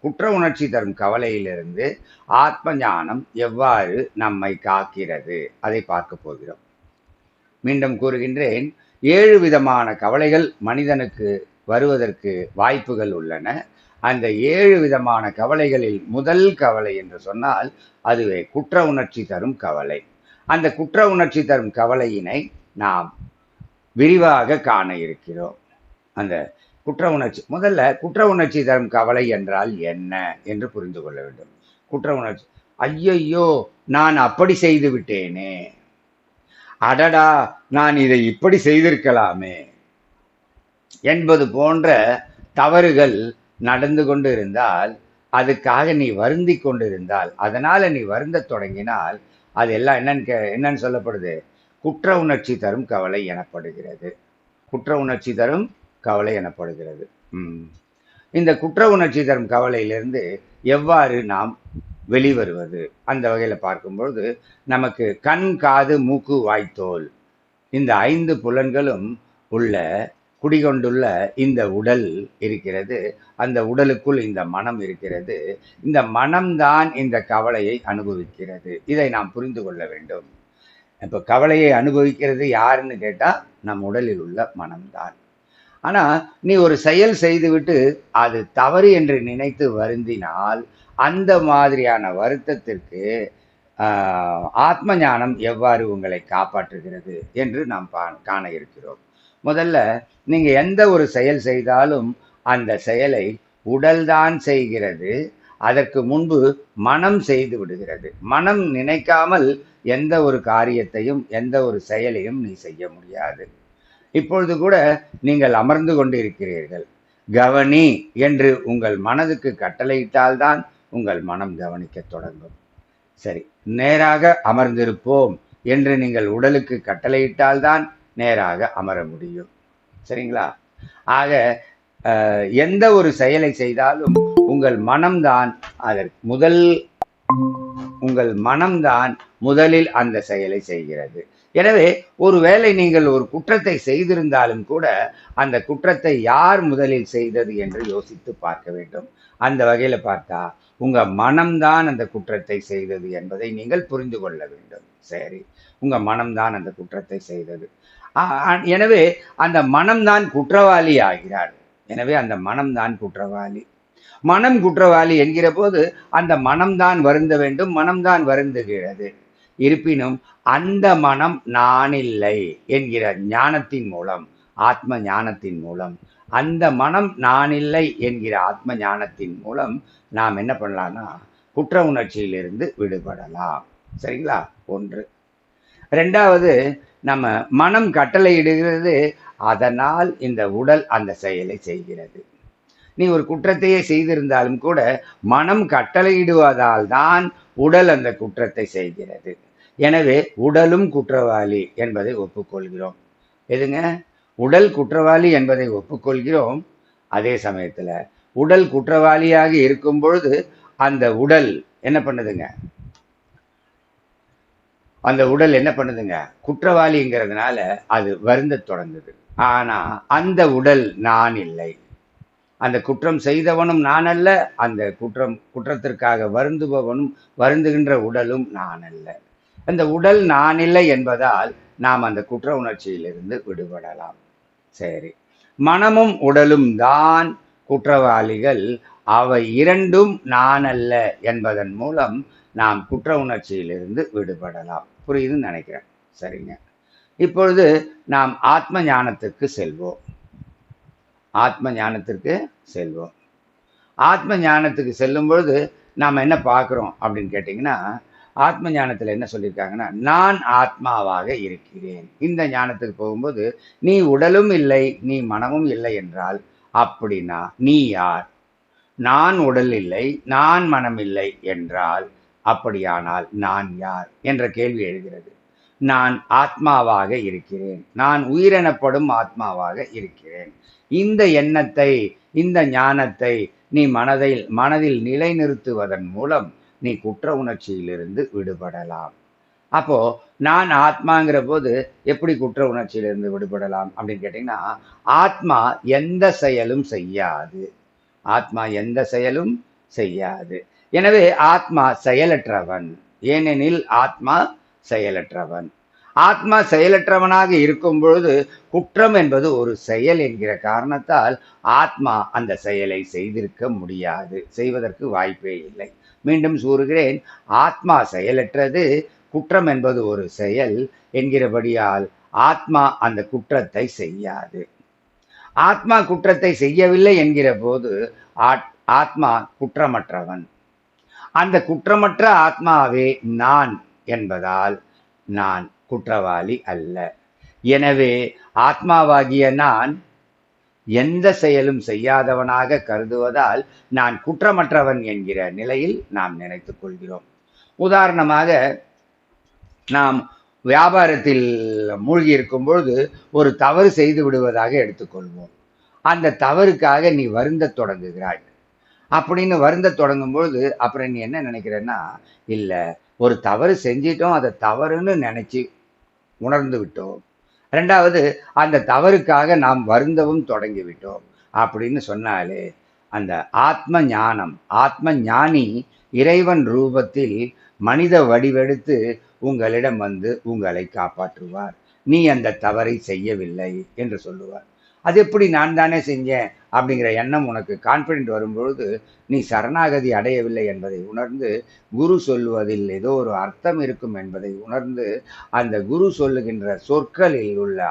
குற்ற உணர்ச்சி தரும் கவலையிலிருந்து ஆத்ம ஞானம் எவ்வாறு நம்மை காக்கிறது? அதை பார்க்க போகிறோம். மீண்டும் கூறுகின்றேன் ஏழு விதமான கவலைகள் மனிதனுக்கு வருவதற்கு வாய்ப்புகள் உள்ளன. அந்த ஏழு விதமான கவலைகளில் முதல் கவலை என்று சொன்னால் அதுவே குற்ற உணர்ச்சி தரும் கவலை. அந்த குற்ற உணர்ச்சி தரும் கவலையினை நாம் விரிவாக காண இருக்கிறோம். அந்த குற்ற உணர்ச்சி. முதல்ல குற்ற உணர்ச்சி தரும் கவலை என்றால் என்ன என்று புரிந்து கொள்ள வேண்டும். குற்ற உணர்ச்சி. ஐயையோ நான் அப்படி செய்து விட்டேனே. அடடா நான் இதை இப்படி செய்திருக்கலாமே. என்பது போன்ற தவறுகள் நடந்து கொண்டு இருந்தால் அதுக்காக நீ வருந்தி கொண்டு இருந்தால் நீ வருந்த தொடங்கினால் அது எல்லாம் என்னன்னு கே என்னன்னு சொல்லப்படுது? குற்ற உணர்ச்சி தரும் கவலை எனப்படுகிறது. குற்ற உணர்ச்சி தரும் கவலை எனப்படுகிறது. இந்த குற்ற உணர்ச்சி தரும் கவலையிலிருந்து எவ்வாறு நாம் வெளிவருவது? அந்த வகையில் பார்க்கும்பொழுது நமக்கு கண் காது மூக்கு வாய்த்தோல் இந்த ஐந்து புலன்களும் உள்ள குடிகொண்டுள்ள இந்த உடல் இருக்கிறது. அந்த உடலுக்குள் இந்த மனம் இருக்கிறது. இந்த மனம்தான் இந்த கவலையை அனுபவிக்கிறது. இதை நாம் புரிந்து கொள்ள வேண்டும். இப்போ கவலையை அனுபவிக்கிறது யாருன்னு கேட்டால் நம் உடலில் உள்ள மனம்தான். ஆனால் நீ ஒரு செயல் செய்துவிட்டு அது தவறு என்று நினைத்து வருந்தினால் அந்த மாதிரியான வருத்தத்திற்கு ஆத்ம ஞானம் எவ்வாறு உங்களை காப்பாற்றுகிறது என்று நாம் காண இருக்கிறோம். முதல்ல நீங்கள் எந்த ஒரு செயல் செய்தாலும் அந்த செயலை உடல்தான் செய்கிறது. அதற்கு முன்பு மனம் செய்து விடுகிறது. மனம் நினைக்காமல் எந்த ஒரு காரியத்தையும் எந்த ஒரு செயலையும் நீ செய்ய முடியாது. இப்பொழுது கூட நீங்கள் அமர்ந்து கொண்டிருக்கிறீர்கள். கவனி என்று உங்கள் மனதுக்கு கட்டளையிட்டால்தான் உங்கள் மனம் கவனிக்க தொடங்கும். சரி நேராக அமர்ந்திருப்போம் என்று நீங்கள் உடலுக்கு கட்டளையிட்டால்தான் நேராக அமர முடியும். சரிங்களா? ஆக எந்த ஒரு செயலை செய்தாலும் உங்கள் மனம்தான் அதற்கு முதல் உங்கள் மனம்தான் முதலில் அந்த செயலை செய்கிறது. எனவே ஒருவேளை நீங்கள் ஒரு குற்றத்தை செய்திருந்தாலும் கூட அந்த குற்றத்தை யார் முதலில் செய்தது என்று யோசித்து பார்க்க வேண்டும். அந்த வகையில் பார்த்தா உங்கள் மனம்தான் அந்த குற்றத்தை செய்தது என்பதை நீங்கள் புரிந்து கொள்ள வேண்டும். சரி உங்கள் மனம்தான் அந்த குற்றத்தை செய்தது. ஆ- எனவே அந்த மனம்தான் குற்றவாளி ஆகிறார் எனவே அந்த மனம்தான் குற்றவாளி. மனம் குற்றவாளி என்கிற போது அந்த மனம்தான் வருந்த வேண்டும் மனம்தான் வருந்துகிறது. இருப்பினும் அந்த மனம் நானில்லை என்கிற ஞானத்தின் மூலம் ஆத்ம ஞானத்தின் மூலம். அந்த மனம் நானில்லை என்கிற ஆத்ம ஞானத்தின் மூலம் நாம் என்ன பண்ணலாம்னா குற்ற உணர்ச்சியிலிருந்து விடுபடலாம். சரிங்களா? ஒன்று. ரெண்டாவது நம்ம மனம் கட்டளையிடுகிறது அதனால் இந்த உடல் அந்த செயலை செய்கிறது. நீ ஒரு குற்றத்தையே செய்திருந்தாலும் கூட மனம் கட்டளையிடுவதால் தான் உடல் அந்த குற்றத்தை செய்கிறது. எனவே உடலும் குற்றவாளி என்பதை ஒப்புக்கொள்கிறோம். எதுங்க? உடல் குற்றவாளி என்பதை ஒப்புக்கொள்கிறோம் அதே சமயத்துல. உடல் குற்றவாளியாக இருக்கும் பொழுது அந்த உடல் என்ன பண்ணுதுங்க? அந்த உடல் என்ன பண்ணுதுங்க? குற்றவாளிங்கிறதுனால அது வருந்த தொடங்குது. ஆனா அந்த உடல் நான் இல்லை. அந்த குற்றம் செய்தவனும் நான் அல்ல அந்த குற்றம் குற்றத்திற்காக வருந்துபவனும் வருந்துகின்ற உடலும் நான் அல்ல. அந்த உடல் நான் இல்லை என்பதால் நாம் அந்த குற்ற உணர்ச்சியிலிருந்து விடுபடலாம். சரி. மனமும் உடலும் தான் குற்றவாளிகள். அவை இரண்டும் நான் அல்ல என்பதன் மூலம் நாம் குற்ற உணர்ச்சியிலிருந்து விடுபடலாம். புரியுதுன்னு நினைக்கிறேன். சரிங்க. இப்பொழுது நாம் ஆத்ம ஞானத்துக்கு செல்வோம். ஆத்ம ஞானத்திற்கு செல்வோம். ஆத்ம ஞானத்துக்கு செல்லும் பொழுது நாம் என்ன பார்க்குறோம் அப்படின்னு கேட்டிங்கன்னா ஆத்ம ஞானத்தில் என்ன சொல்லியிருக்காங்கன்னா நான் ஆத்மாவாக இருக்கிறேன். இந்த ஞானத்துக்கு போகும்போது நீ உடலும் இல்லை நீ மனமும் இல்லை என்றால் அப்படின்னா நீ யார்? நான் உடல் இல்லை நான் மனம் இல்லை என்றால் அப்படியானால் நான் யார்? என்ற கேள்வி எழுகிறது. நான் ஆத்மாவாக இருக்கிறேன். நான் உயிரெனப்படும் ஆத்மாவாக இருக்கிறேன். இந்த எண்ணத்தை இந்த ஞானத்தை நீ மனதில் மனதில் நிலைநிறுத்துவதன் மூலம் நீ குற்ற உணர்ச்சியிலிருந்து விடுபடலாம். அப்போ நான் ஆத்மாங்கிற போது எப்படி குற்ற உணர்ச்சியிலிருந்து விடுபடலாம் அப்படின்னு கேட்டிங்கன்னா ஆத்மா எந்த செயலும் செய்யாது. ஆத்மா எந்த செயலும் செய்யாது. எனவே ஆத்மா செயலற்றவன். ஏனெனில் ஆத்மா செயலற்றவன். ஆத்மா செயலற்றவனாக இருக்கும் பொழுது குற்றம் என்பது ஒரு செயல் என்கிற காரணத்தால் ஆத்மா அந்த செயலை செய்திருக்க முடியாது. செய்வதற்கு வாய்ப்பே இல்லை. மீண்டும் கூறுகிறேன். ஆத்மா செயலற்றது குற்றம் என்பது ஒரு செயல் என்கிறபடியால் ஆத்மா அந்த குற்றத்தை செய்யாது. ஆத்மா குற்றத்தை செய்யவில்லை என்கிற போது ஆத்- ஆத்மா குற்றமற்றவன். அந்த குற்றமற்ற ஆத்மாவே நான் என்பதால் நான் குற்றவாளி அல்ல. எனவே ஆத்மாவாகிய நான் எந்த செயலும் செய்யாதவனாக கருதுவதால் நான் குற்றமற்றவன் என்கிற நிலையில் நாம் நினைத்து கொள்கிறோம். உதாரணமாக நாம் வியாபாரத்தில் மூழ்கி இருக்கும் பொழுது ஒரு தவறு செய்து விடுவதாக எடுத்துக்கொள்வோம் அந்த தவறுக்காக நீ வருந்த தொடங்குகிறாய். அப்படின்னு வருந்த தொடங்கும் பொழுது அப்புறம் நீ என்ன நினைக்கிறன்னா இல்லை ஒரு தவறு செஞ்சிட்டோம் அதை தவறுன்னு நினச்சி உணர்ந்து விட்டோம். ரெண்டாவது அந்த தவறுக்காக நாம் வருந்தவும் தொடங்கிவிட்டோம் அப்படின்னு சொன்னாலே அந்த ஆத்ம ஞானம் ஆத்ம ஞானி இறைவன் ரூபத்தில் மனித வடிவெடுத்து உங்களிடம் வந்து உங்களை காப்பாற்றுவார். நீ அந்த தவறை செய்யவில்லை என்று சொல்லுவார். அது எப்படி நான் தானே செஞ்சேன்? அப்படிங்கிற எண்ணம் உனக்கு கான்ஃபிடென்ட் வரும்பொழுது நீ சரணாகதி அடையவில்லை என்பதை உணர்ந்து குரு சொல்லுவதில் ஏதோ ஒரு அர்த்தம் இருக்கும் என்பதை உணர்ந்து அந்த குரு சொல்லுகின்ற சொற்களில் உள்ள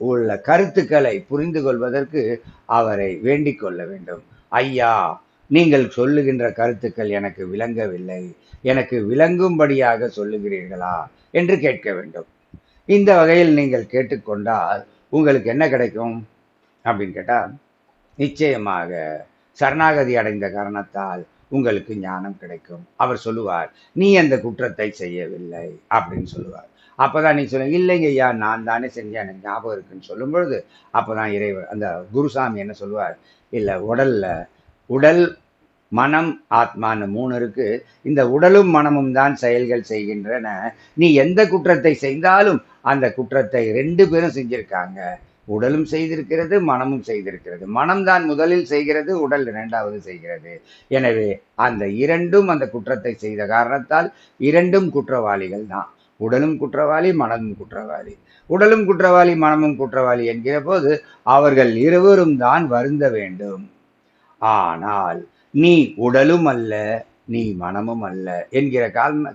உள்ள கருத்துக்களை புரிந்து கொள்வதற்கு அவரை வேண்டிக் கொள்ள வேண்டும். ஐயா நீங்கள் சொல்லுகின்ற கருத்துக்கள் எனக்கு விளங்கவில்லை. எனக்கு விளங்கும்படியாக சொல்லுகிறீர்களா என்று கேட்க வேண்டும். இந்த வகையில் நீங்கள் கேட்டுக்கொண்டால் உங்களுக்கு என்ன கிடைக்கும்? அப்படின்னு கேட்டால் நிச்சயமாக சரணாகதி அடைந்த காரணத்தால் உங்களுக்கு ஞானம் கிடைக்கும். அவர் சொல்லுவார் நீ அந்த குற்றத்தை செய்யவில்லை அப்படின்னு சொல்லுவார். அப்பதான் நீ சொல்ல இல்லைங்க ஐயா நான் தானே செஞ்சேன் எனக்கு ஞாபகம் இருக்குன்னு சொல்லும் பொழுது அப்பதான் இறைவர் அந்த குருசாமி என்ன சொல்லுவார் இல்லை உடல்ல உடல் மனம் ஆத்மான்னு மூணு இருக்கு. இந்த உடலும் மனமும் தான் செயல்கள் செய்கின்றன. நீ எந்த குற்றத்தை செய்தாலும் அந்த குற்றத்தை ரெண்டு பேரும் செஞ்சிருக்காங்க. உடலும் செய்திருக்கிறது மனமும் செய்திருக்கிறது. மனம்தான் முதலில் செய்கிறது உடல் இரண்டாவது செய்கிறது. எனவே அந்த இரண்டும் அந்த குற்றத்தை செய்த காரணத்தால் இரண்டும் குற்றவாளிகள் தான். உடலும் குற்றவாளி மனமும் குற்றவாளி. உடலும் குற்றவாளி மனமும் குற்றவாளி என்கிற போது அவர்கள் இருவரும் தான் வருந்த வேண்டும். ஆனால் நீ உடலும் அல்ல நீ மனமும் அல்ல என்கிற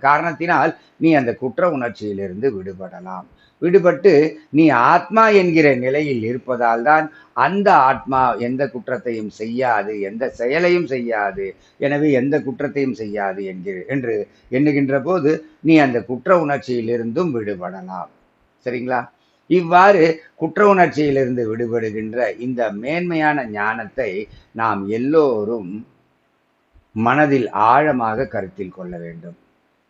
காரணத்தினால் நீ அந்த குற்ற உணர்ச்சியிலிருந்து விடுபடலாம். விடுபட்டு நீ ஆத்மா என்கிற நிலையில் இருப்பதால் தான் அந்த ஆத்மா எந்த குற்றத்தையும் செய்யாது எந்த செயலையும் செய்யாது. எனவே எந்த குற்றத்தையும் செய்யாது என்கிற என்று எண்ணுகின்ற போது நீ அந்த குற்ற உணர்ச்சியிலிருந்தும் விடுபடலாம். சரிங்களா? இவ்வாறு குற்ற உணர்ச்சியிலிருந்து விடுபடுகின்ற இந்த மேன்மையான ஞானத்தை நாம் எல்லோரும் மனதில் ஆழமாக கருத்தில் கொள்ள வேண்டும்.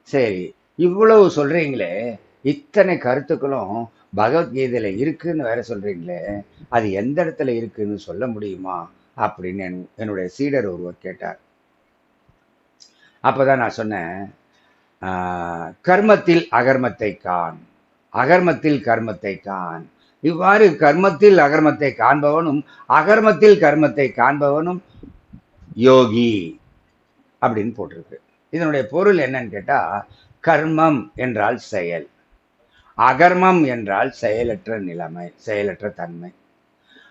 சரி இவ்வளவு சொல்றீங்களே. இத்தனை கருத்துக்களும் பகவத்கீதையில் இருக்குன்னு வேற சொல்றீங்களே அது எந்த இடத்துல இருக்குன்னு சொல்ல முடியுமா அப்படின்னு என்- என்னுடைய சீடர் ஒருவர் கேட்டார். அப்போதான் நான் சொன்னேன் கர்மத்தில் அகர்மத்தை காண் அகர்மத்தில் கர்மத்தை காண். இவ்வாறு கர்மத்தில் அகர்மத்தை காண்பவனும் அகர்மத்தில் கர்மத்தை காண்பவனும் யோகி அப்படின்னு போட்டிருக்கு. இதனுடைய பொருள் என்னன்னு கேட்டால் கர்மம் என்றால் செயல். அகர்மம் என்றால் செயலற்ற நிலைமை செயலற்ற தன்மை.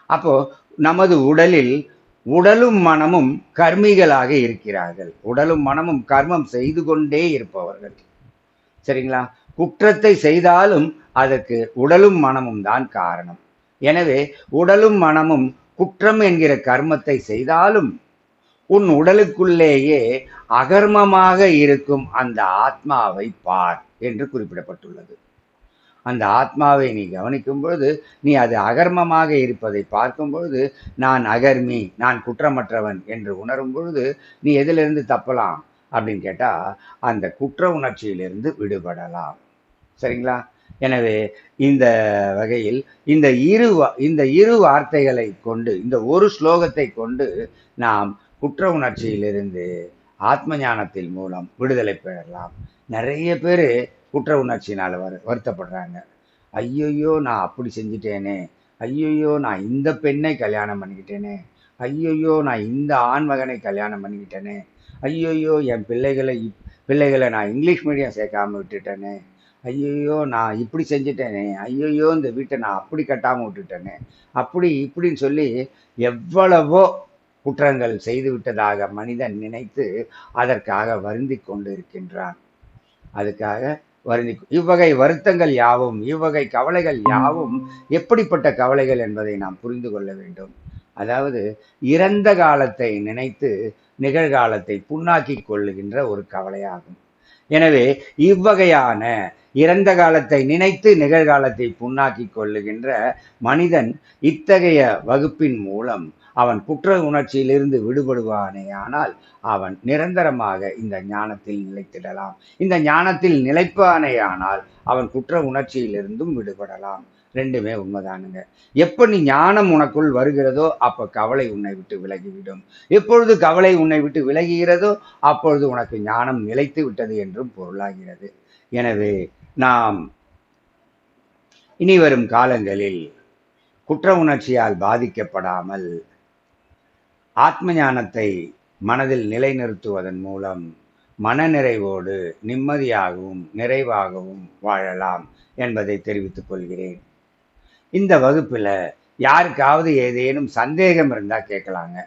அப்போ நமது உடலில் உடலும் மனமும் கர்மிகளாக இருக்கிறார்கள். உடலும் மனமும் கர்மம் செய்து கொண்டே இருப்பவர்கள். சரிங்களா? குற்றத்தை செய்தாலும் அதற்கு உடலும் மனமும் தான் காரணம். எனவே உடலும் மனமும் குற்றம் என்கிற கர்மத்தை செய்தாலும் உன் உடலுக்குள்ளேயே அகர்மமாக இருக்கும் அந்த ஆத்மாவை பார் என்று குறிப்பிடப்பட்டுள்ளது. அந்த ஆத்மாவை நீ கவனிக்கும் பொழுது நீ அது அகர்மமாக இருப்பதை பார்க்கும் பொழுது நான் அகர்மி நான் குற்றமற்றவன் என்று உணரும் பொழுது நீ எதிலிருந்து தப்பலாம்? அப்படின்னு கேட்டால் அந்த குற்ற உணர்ச்சியிலிருந்து விடுபடலாம். சரிங்களா? எனவே இந்த வகையில் இந்த இரு இந்த இரு வார்த்தைகளை கொண்டு இந்த ஒரு ஸ்லோகத்தை கொண்டு நாம் குற்ற உணர்ச்சியிலிருந்து ஆத்ம ஞானத்தின் மூலம் விடுதலை பெறலாம். நிறைய பேர் குற்ற உணர்ச்சினால் வரு வருத்தப்படுறாங்க. ஐயோயோ நான் அப்படி செஞ்சிட்டேனே. ஐயோயோ நான் இந்த பெண்ணை கல்யாணம் பண்ணிக்கிட்டேனே. ஐயோயோ நான் இந்த ஆண் மகனை கல்யாணம் பண்ணிக்கிட்டேனே. ஐயோயோ என் பிள்ளைகளை இப்- பிள்ளைகளை நான் இங்கிலீஷ் மீடியம் சேர்க்காம விட்டுட்டேனே. ஐயையோ நான் இப்படி செஞ்சுட்டேனே. ஐயோயோ இந்த வீட்டை நான் அப்படி கட்டாமல் விட்டுட்டேனே. அப்படி இப்படின்னு சொல்லி எவ்வளவோ குற்றங்கள் செய்து விட்டதாக மனிதன் நினைத்து அதற்காக வருந்தி கொண்டு இருக்கின்றான். அதுக்காக வருந்தி இவ்வகை வருத்தங்கள் யாவும் இவ்வகை கவலைகள் யாவும் எப்படிப்பட்ட கவலைகள் என்பதை நாம் புரிந்து கொள்ள வேண்டும். அதாவது இறந்த காலத்தை நினைத்து நிகழ்காலத்தை புண்ணாக்கி கொள்ளுகின்ற ஒரு கவலையாகும். எனவே இவ்வகையான இறந்த காலத்தை நினைத்து நிகழ்காலத்தை புண்ணாக்கி கொள்ளுகின்ற மனிதன் இத்தகைய வகுப்பின் மூலம் அவன் குற்ற உணர்ச்சியிலிருந்து விடுபடுவானே. ஆனால் அவன் நிரந்தரமாக இந்த ஞானத்தில் நிலைத்திடலாம். இந்த ஞானத்தில் நிலைப்பானே ஆனால் அவன் குற்ற உணர்ச்சியிலிருந்தும் விடுபடலாம். ரெண்டுமே உண்மைதானுங்க. எப்படி நீ ஞானம் உனக்குள் வருகிறதோ அப்ப கவலை உன்னை விட்டு விலகிவிடும். எப்பொழுது கவலை உன்னை விட்டு விலகுகிறதோ அப்பொழுது உனக்கு ஞானம் நிலைத்து விட்டது என்றும் பொருளாகிறது. எனவே நாம் இனி வரும் காலங்களில் குற்ற உணர்ச்சியால் பாதிக்கப்படாமல் ஆத்ம ஞானத்தை மனதில் நிலைநிறுத்துவதன் மூலம் மனநிறைவோடு நிம்மதியாகவும் நிறைவாகவும் வாழலாம் என்பதை தெரிவித்துக் கொள்கிறேன். இந்த வகுப்பில் யாருக்காவது ஏதேனும் சந்தேகம் இருந்தால் கேட்கலாங்க.